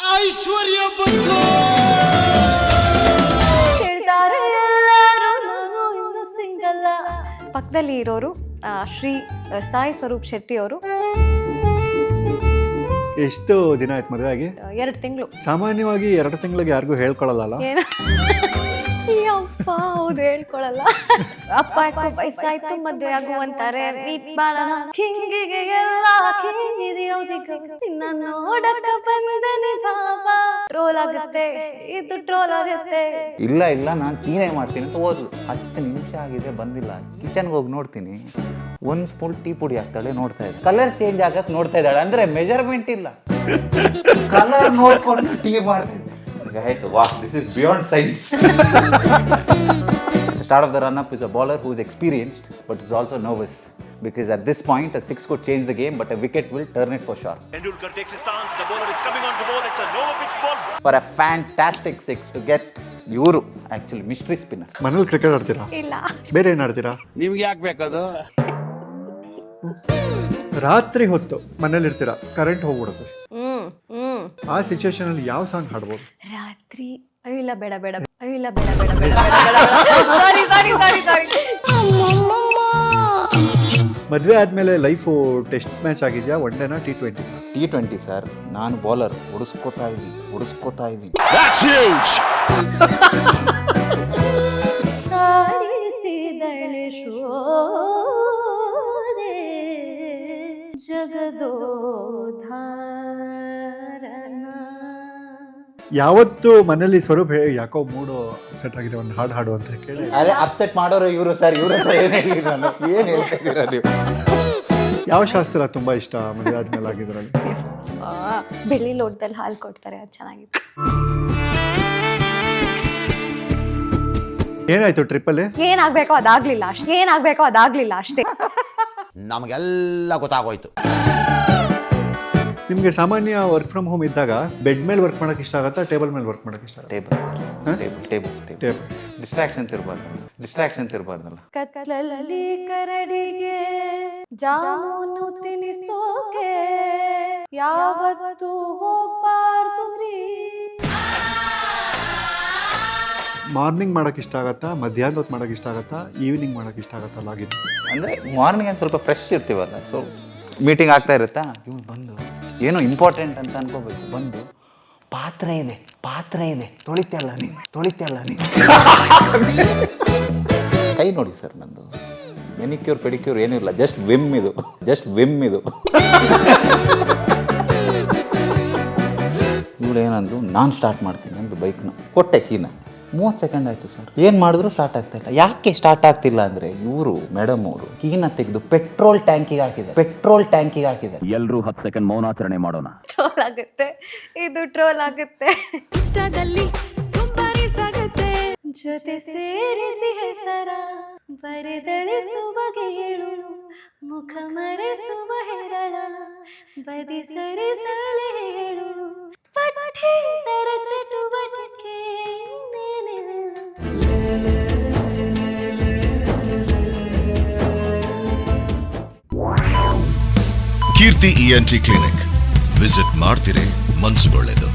ಐಶ್ವರ್ಯ ಬಂತು ಹೇಳ್ತಾರೆ ಎಲ್ಲರೂ ನಾನು ಇಂದು ಸಿಂಗಲ್ಲ ಪಕ್ಕದಲ್ಲಿ ಇರೋರು ಆ, ಶ್ರೀ ಸಾಯಿ ಸ್ವರೂಪ್ ಶೆಟ್ಟಿ ಅವರು. ಎಷ್ಟು ದಿನ ಆಯ್ತು ಮದುವೆ ಆಗಿ? ಎರಡು ತಿಂಗಳು. ಸಾಮಾನ್ಯವಾಗಿ ಎರಡು ತಿಂಗಳಿಗೆ ಯಾರಿಗೂ ಹೇಳ್ಕೊಳಲ್ಲ ಏನ? ಅಪ್ಪ ಹೌದು ಹೇಳ್ಕೊಳಲ್ಲ. ಅಪ್ಪ ಯಾಕೋ ವಯಸ್ಸಾಯ್ತು ಮದ್ವೆ ಆಗುವಂತಾರೆ. ಮೀಟ್ ಮಾಡೋಣ. ಕಿಂಗಿಗೆ ಎಲ್ಲ ನಿನ್ನ ನೋಡಕ್ಕ ಬಂದನೆ ಬಾಬಾ ಟ್ರೋಲ್ ಆಗುತ್ತೆ. ಇದು ಟ್ರೋಲ್ ಆಗುತ್ತೆ. ಇಲ್ಲ ಇಲ್ಲ ನಾನು ತೀನೇ ಮಾಡ್ತೀನಿ ಅಂತ ಹೋದ್ಲು. ಹತ್ತು ನಿಮಿಷ ಆಗಿದೆ ಬಂದಿಲ್ಲ. ಕಿಚನ್ಗೆ ಹೋಗಿ ನೋಡ್ತೀನಿ. ಒಂದು ಸ್ಪೂನ್ ಟೀ ಪುಡಿ ಹಾಕ್ತಾಳೆ ನೋಡ್ತಾ ಇದ್ದಾಳೆ ಕಲರ್ ಚೇಂಜ್ ಆಗಕ್ಕೆ ನೋಡ್ತಾ ಇದ್ದಾಳೆ ಅಂದ್ರೆ ಮೆಜರ್ಮೆಂಟ್ ಇಲ್ಲ ಕಲರ್ ನೋಡ್ಕೊಂಡು ಟೀ ಮಾಡ್ತಿದ್ದೆ ವಾಹ್ ಆಯ್ತು ವಾ this is beyond science start of the run up is a bowler who is experienced but is also nervous because at this point a six could change the game but a wicket will turn it for sure Tendulkar takes his stance. The bowler is coming on to bowl. It's a no pitch ball. for a fantastic six to get ಇವರು actually, mystery spinner. ಮನೇಲಿ cricket ಆಡ್ತೀರಾ ಇಲ್ಲ ಬೇರೆ ಏನು ಆಡ್ತೀರಾ ನಿಮ್ಗೆ ಯಾಕೆ ಬೇಕದು ರಾತ್ರಿ ಹೊತ್ತು ಮನೇಲಿರ್ತೀರ? ಕರೆಂಟ್ ಹೋಗ್ಬಿಡುತ್ತೆ. ಹ್ಮ್ ಹ್ಮ್. ಆ ಸಿಚುಯೇಷನ್ ಅಲ್ಲಿ ಯಾವ ಸಾಂಗ್ ಹಾಡ್ಬೋದು? ರಾತ್ರಿ ಅಯ್ಯಿಲ್ಲ ಇಲ್ಲ ಬೇಡ ಬೇಡ ಅಯ್ಯೋ ಇಲ್ಲ ಬೇಡ ಬೇಡ ಬೇಡ ಬೇಡ ಸಾರಿ ಸಾರಿ ಸಾರಿ ಸಾರಿ ಮದುವೆ ಆದ್ಮೇಲೆ ಲೈಫು ಟೆಸ್ಟ್ ಮ್ಯಾಚ್ ಆಗಿದೆಯಾ? ಒನ್ ಡೇನಾ T twenty T twenty sir ನಾನು ಬೌಲರ್ ಉಡಿಸ್ಕೋತಾ ಇದ್ದೀನಿ ಉಡಿಸ್ಕೋತಾ ಇದ್ದೀನಿ ಜಗದೋಧಾರನ. ಯಾವತ್ತು ಮನೇಲಿ ಸ್ವರೂಪ್ ಹೇಳಿ ಯಾಕೋ ಮೂಡು ಅಪ್ಸೆಟ್ ಆಗಿದೆ ಒಂದು ಹಾಡು ಹಾಡು ಅಂತ ಕೇಳಿ. ಅರೆ ಅಪ್ಸೆಟ್ ಮಾಡೋರು ಇವರು ಸರ್ ಇವ್ರ ಹತ್ರ ಏನು ಹೇಳಿ ನಾನು ಏನು ಹೇಳ್ತಾ ಇದ್ದೀರಾ ನೀವು? ಯಾವ ಶಾಸ್ತ್ರ ತುಂಬಾ ಇಷ್ಟ ಮದುವೆ ಆದ್ಮೇಲೆ ಆಗಿದ್ರಲ್ಲಿ? ಆ, ಬೆಳ್ಳಿ ಲೋಟದಲ್ಲಿ ಹಾಲು ಕೊಡ್ತಾರೆ ಅದು ಚೆನ್ನಾಗಿತ್ತು. ಏನಾಯ್ತು ಟ್ರಿಪ್ಪಲ್ಲಿ ಏನಾಗ್ಬೇಕೋ ಅದಾಗ್ಲಿಲ್ಲ ಅಷ್ಟೇ ಏನಾಗ್ಬೇಕೋ ಅದಾಗ್ಲಿಲ್ಲ ಅಷ್ಟೇ. ನಮಗೆಲ್ಲ ಗೊತ್ತಾಗೋಯ್ತು. ನಿಮಗೆ ಸಾಮಾನ್ಯ ವರ್ಕ್ ಫ್ರಮ್ ಹೋಮ್ ಇದ್ದಾಗ ಬೆಡ್ ಮೇಲೆ ವರ್ಕ್ ಮಾಡೋಕೆ ಇಷ್ಟ ಆಗುತ್ತಾ ಟೇಬಲ್ ಮೇಲೆ ವರ್ಕ್ ಮಾಡೋಕೆ ಇಷ್ಟ ಆಗುತ್ತೆ? Table table table table table distractions ಇರಬಾರ್ದು ಡಿಸ್ಟ್ರಾಕ್ಷನ್ಸ್ ಇರಬಾರ್ದಲ್ಲ ಕತ್ತಲಲ್ಲಿ ಕರಡಿಗೆ ಜಾಮೂನು ತಿನಿಸೋಕೆ ಯಾವತ್ತು ಹೋಗ್ಬಾರ್ದು ರೀ. ಮಾರ್ನಿಂಗ್ ಮಾಡೋಕೆ ಇಷ್ಟ ಆಗುತ್ತಾ? ಮಧ್ಯಾಹ್ನ ಹೊತ್ತು ಮಾಡೋಕೆ ಇಷ್ಟ ಆಗುತ್ತಾ? ಈವ್ನಿಂಗ್ ಮಾಡೋಕೆ ಇಷ್ಟ ಆಗುತ್ತಾ? ಲಾಗಿನ್ ಅಂದರೆ ಮಾರ್ನಿಂಗ್ ಅಂತ ಸ್ವಲ್ಪ ಫ್ರೆಶ್ ಇರ್ತೀವಲ್ಲ ಸೊ ಮೀಟಿಂಗ್ ಆಗ್ತಾ ಇರುತ್ತಾ? ಇವ್ನು ಬಂದು, ಏನೋ ಇಂಪಾರ್ಟೆಂಟ್ ಅಂತ ಅನ್ಕೋಬೇಕು, ಬಂದು, ಪಾತ್ರೆ ಇದೆ ಪಾತ್ರೆ ಇದೆ ತೊಳಿತಲ್ಲ ನೀನು ತೊಳಿತಲ್ಲ ನೀನು? ಕೈ ನೋಡಿ ಸರ್ ನಂದು ಮೆನಿಕ್ಯೂರ್ ಪೆಡಿಕ್ಯೂರ್ ಏನೂ ಇಲ್ಲ ಜಸ್ಟ್ ವಿಮ್ ಇದು ಜಸ್ಟ್ ವಿಮ್ ಇದು. ಇವಳು ಏನಂದ್ರು ನಾನು ಸ್ಟಾರ್ಟ್ ಮಾಡ್ತೀನಿ ಅಂದು ಬೈಕ್ನ, ಕೊಟ್ಟೆ ಕೀನ. ಮೂವತ್ತು ಸೆಕೆಂಡ್ ಆಯಿತು ಸರ್ ಏನು ಮಾಡಿದ್ರು ಸ್ಟಾರ್ಟ್ ಆಗ್ತಾ ಇಲ್ಲ. ಯಾಕೆ ಸ್ಟಾರ್ಟ್ ಆಗ್ತಿಲ್ಲ ಅಂದರೆ ಇವರು ಮೇಡಮ್ ಅವರು ಕೀನ ತೆಗೆದು ಪೆಟ್ರೋಲ್ ಟ್ಯಾಂಕಿಗೆ ಹಾಕಿದೆ ಪೆಟ್ರೋಲ್ ಟ್ಯಾಂಕಿಗೆ ಹಾಕಿದೆ ಎಲ್ಲರೂ ಹತ್ತು ಸೆಕೆಂಡ್ ಮೌನಾಚರಣೆ ಮಾಡೋಣ. ಟ್ರೋಲ್ ಆಗುತ್ತೆ. ಇದು ಟ್ರೋಲ್ ಆಗುತ್ತೆ. ಇಷ್ಟದಲ್ಲಿ ತುಂಬಾ ರೀಲ್ಸ್ ಆಗುತ್ತೆ. ಜೊತೆ ಸೇರಿಸಿ ಹೆಸರ ಬರೆದಳಿಸುವ ಹೇಳು. ಮುಖ ಮರೆಸುವ ಹೆರಳ ಬದಿ ಸರಿಸಲೆ ಹೇಳು. ಪಠ್ಯೇತರ ಕೀರ್ತಿ ಇಎನ್ಟಿ ಕ್ಲಿನಿಕ್. ವಿಸಿಟ್ ಮಾಡ್ತೀರಿ ಮನ್ಸುಗೊಳ್ಳೆದು.